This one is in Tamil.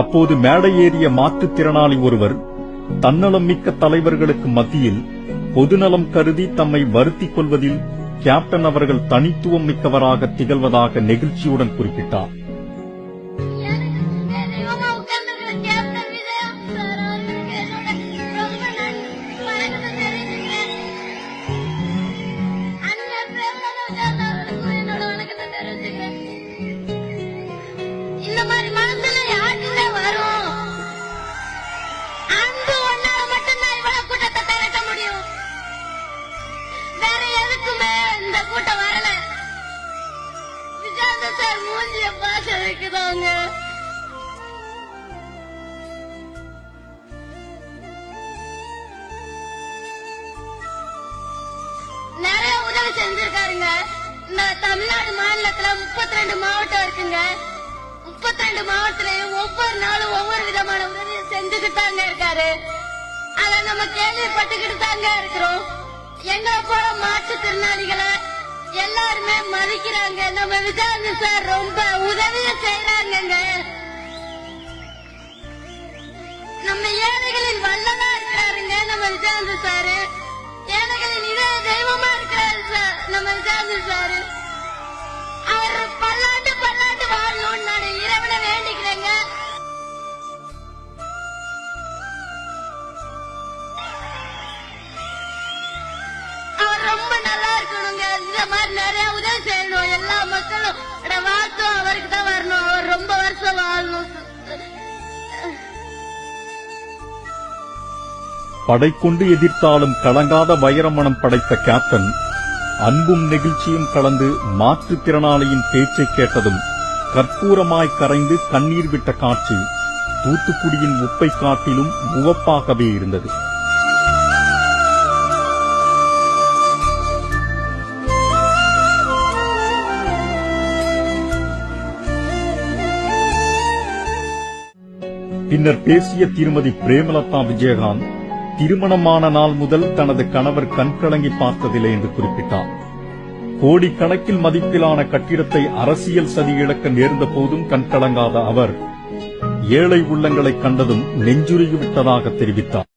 அப்போது மேடை ஏறிய மாற்றுத்திறனாளி ஒருவர் தன்னலம் மிக்க தலைவர்களுக்கு மத்தியில் பொதுநலம் கருதி தம்மை வருத்திக் கொள்வதில் கேப்டன் அவர்கள் தனித்துவம் மிக்கவராக திகழ்வதாக நெகிழ்ச்சியுடன் குறிப்பிட்டார். எதுக்குமே கூட்டம் வரல. விஜயாந்த சார் மூஞ்சிய பார்க்க வைக்குதாங்க நிறைய உதவி செஞ்சிருக்காருங்க. இந்த தமிழ்நாடு மாநிலத்துல 32 மாவட்டம் இருக்குங்க. 32 மாவட்டத்திலையும் ஒவ்வொரு நாளும் ஒவ்வொரு விதமான உதவியை செஞ்சுக்கிட்டு தாங்க இருக்காரு. அத நம்ம கேள்விப்பட்டுக்கிட்டு தாங்க இருக்கிறோம். எங்களை போல மாற்றுத்திறனாளிகளை எல்லாருமே மதிக்கிறாங்க. நம்ம விஜயானந்த் சார் ரொம்ப உதவியும் செய்யறாங்க நம்ம ஏழைகளின் வல்லதா இருக்கிறாருங்க நம்ம விஜயானந்த் சாரு. படை கொண்டு எதிர்த்தாலும் கலங்காத வைரமணம் படைத்த கேப்டன் அன்பும் நெகிழ்ச்சியும் கலந்து மாற்றுத்திறனாளியின் பேச்சை கேட்டதும் கற்பூரமாய் கரைந்து கண்ணீர் விட்ட காட்சி தூத்துக்குடியின் உப்பை காட்டிலும் முகப்பாகவே இருந்தது. பின்னர் பேசிய திருமதி பிரேமலதா விஜயகாந்த் திருமணமான நாள் முதல் தனது கணவர் கண்கலங்கி பார்த்ததில்லை என்று குறிப்பிட்டார். கோடிக்கணக்கில் மதிப்பிலான கட்டிடத்தை அரசியல் சதி இழக்க நேர்ந்த போதும் கண்கலங்காத அவர் ஏழை உள்ளங்களை கண்டதும் நெஞ்சுருகிவிட்டதாக தெரிவித்தார்.